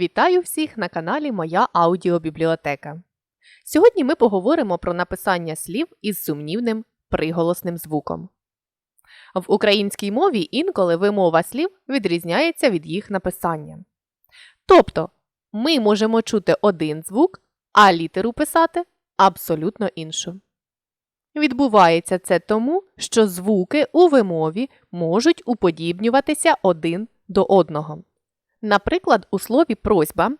Вітаю всіх на каналі Моя аудіобібліотека. Сьогодні ми поговоримо про написання слів із сумнівним приголосним звуком. В українській мові інколи вимова слів відрізняється від їх написання. Тобто ми можемо чути один звук, а літеру писати абсолютно іншу. Відбувається це тому, що звуки у вимові можуть уподібнюватися один до одного. Наприклад, у слові просьба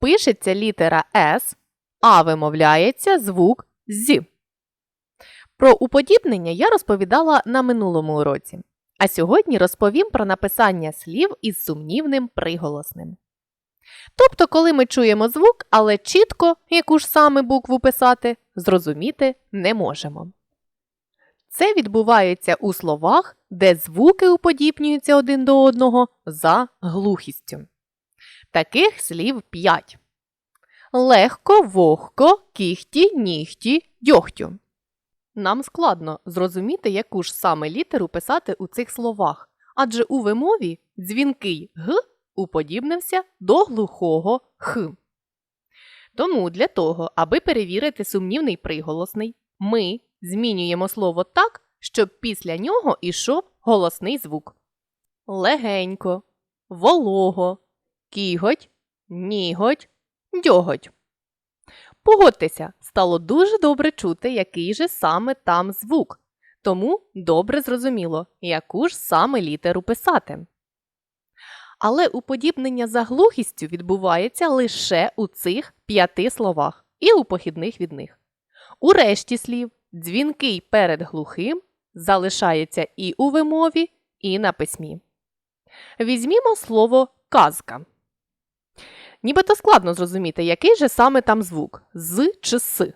пишеться літера С, а вимовляється звук з. Про уподібнення я розповідала на минулому уроці. А сьогодні розповім про написання слів із сумнівним приголосним. Тобто, коли ми чуємо звук, але чітко, яку ж саме букву писати, зрозуміти не можемо. Це відбувається у словах, де звуки уподібнюються один до одного за глухістю. Таких слів 5. Легко, вогко, кіхті, нігті, дьогтю. Нам складно зрозуміти, яку ж саме літеру писати у цих словах, адже у вимові дзвінкий г уподібнився до глухого х. Тому для того, аби перевірити сумнівний приголосний, ми змінюємо слово так, щоб після нього ішов голосний звук. Легенько, волого, кіготь, ніготь, дьоготь. Погодьтеся, стало дуже добре чути, який же саме там звук, тому добре зрозуміло, яку ж саме літеру писати. Але уподібнення за глухістю відбувається лише у цих п'яти словах і у похідних від них. У решті слів дзвінкий перед глухим залишається і у вимові, і на письмі. Візьмімо слово казка. Нібито складно зрозуміти, який же саме там звук з чи с.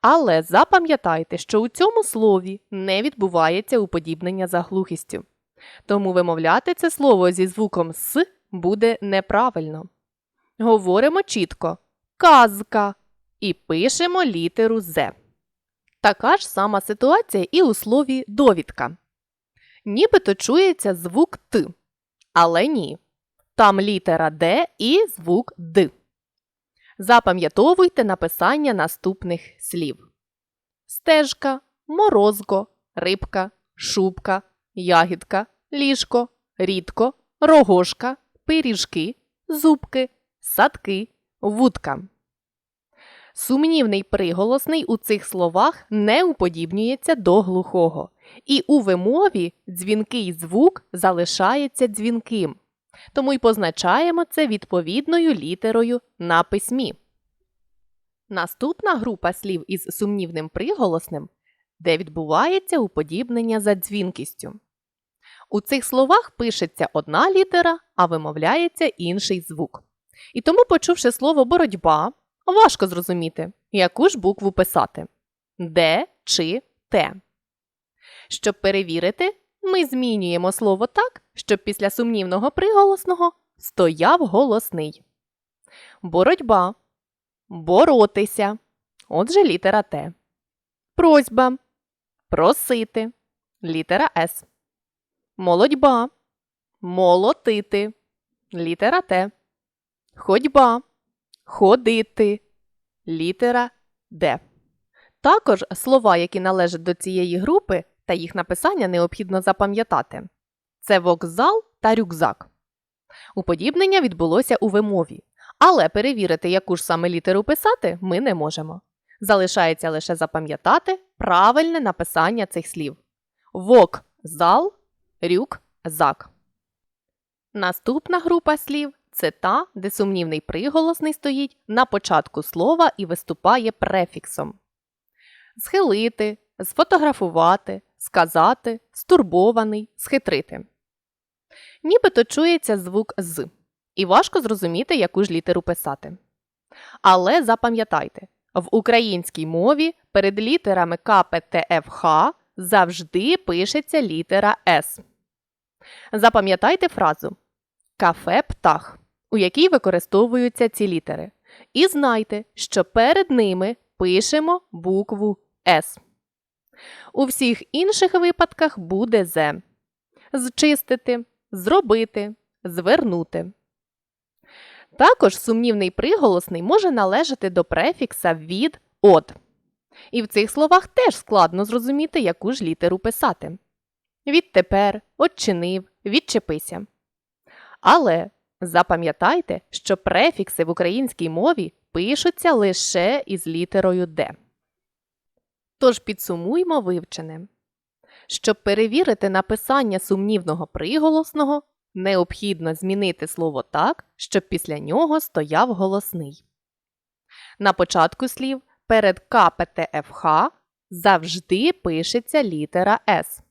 Але запам'ятайте, що у цьому слові не відбувається уподібнення за глухістю. Тому вимовляти це слово зі звуком с буде неправильно. Говоримо чітко казка і пишемо літеру З. Така ж сама ситуація і у слові довідка. Нібито чується звук Т, але ні. Там літера Д і звук Д. Запам'ятовуйте написання наступних слів: стежка, морозко, рибка, шубка, ягідка, ліжко, рідко, рогошка, пиріжки, зубки, садки, вудка. Сумнівний приголосний у цих словах не уподібнюється до глухого, і у вимові дзвінкий звук залишається дзвінким. Тому й позначаємо це відповідною літерою на письмі. Наступна група слів із сумнівним приголосним, де відбувається уподібнення за дзвінкістю. У цих словах пишеться одна літера, а вимовляється інший звук. І тому, почувши слово боротьба, важко зрозуміти, яку ж букву писати де чи те. Щоб перевірити, ми змінюємо слово так, щоб після сумнівного приголосного стояв голосний. Боротьба. Боротися. Отже, літера Т. Просьба. Просити. Літера С. Молодьба. Молотити. Літера Т. Ходьба. Ходити. Літера Д. Також слова, які належать до цієї групи, та їх написання необхідно запам'ятати. Це вокзал та рюкзак. Уподібнення відбулося у вимові, але перевірити, яку ж саме літеру писати, ми не можемо. Залишається лише запам'ятати правильне написання цих слів: вокзал, рюкзак. Наступна група слів це та, де сумнівний приголосний стоїть на початку слова і виступає префіксом. Схилити, сфотографувати, сказати, стурбований, схитрити. Нібито чується звук з, і важко зрозуміти, яку ж літеру писати. Але запам'ятайте, в українській мові перед літерами К, П, Т, Ф, Х завжди пишеться літера С. Запам'ятайте фразу Кафе птах, у якій використовуються ці літери. І знайте, що перед ними пишемо букву С. У всіх інших випадках буде «зе». Зчистити, зробити, звернути. Також сумнівний приголосний може належати до префікса від от. І в цих словах теж складно зрозуміти, яку ж літеру писати. Відтепер, отчинив, відчепися. Але запам'ятайте, що префікси в українській мові пишуться лише із літерою Д. Тож підсумуймо вивчене. Щоб перевірити написання сумнівного приголосного, необхідно змінити слово так, щоб після нього стояв голосний. На початку слів перед КПТФХ завжди пишеться літера С.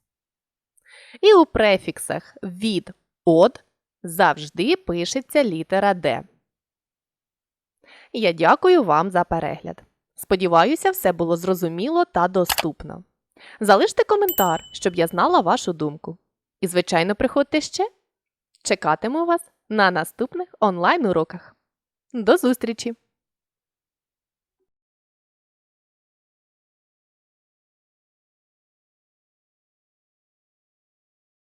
І у префіксах від од завжди пишеться літера Д. Я дякую вам за перегляд. Сподіваюся, все було зрозуміло та доступно. Залиште коментар, щоб я знала вашу думку. І, звичайно, приходьте ще. Чекатиму вас на наступних онлайн уроках. До зустрічі!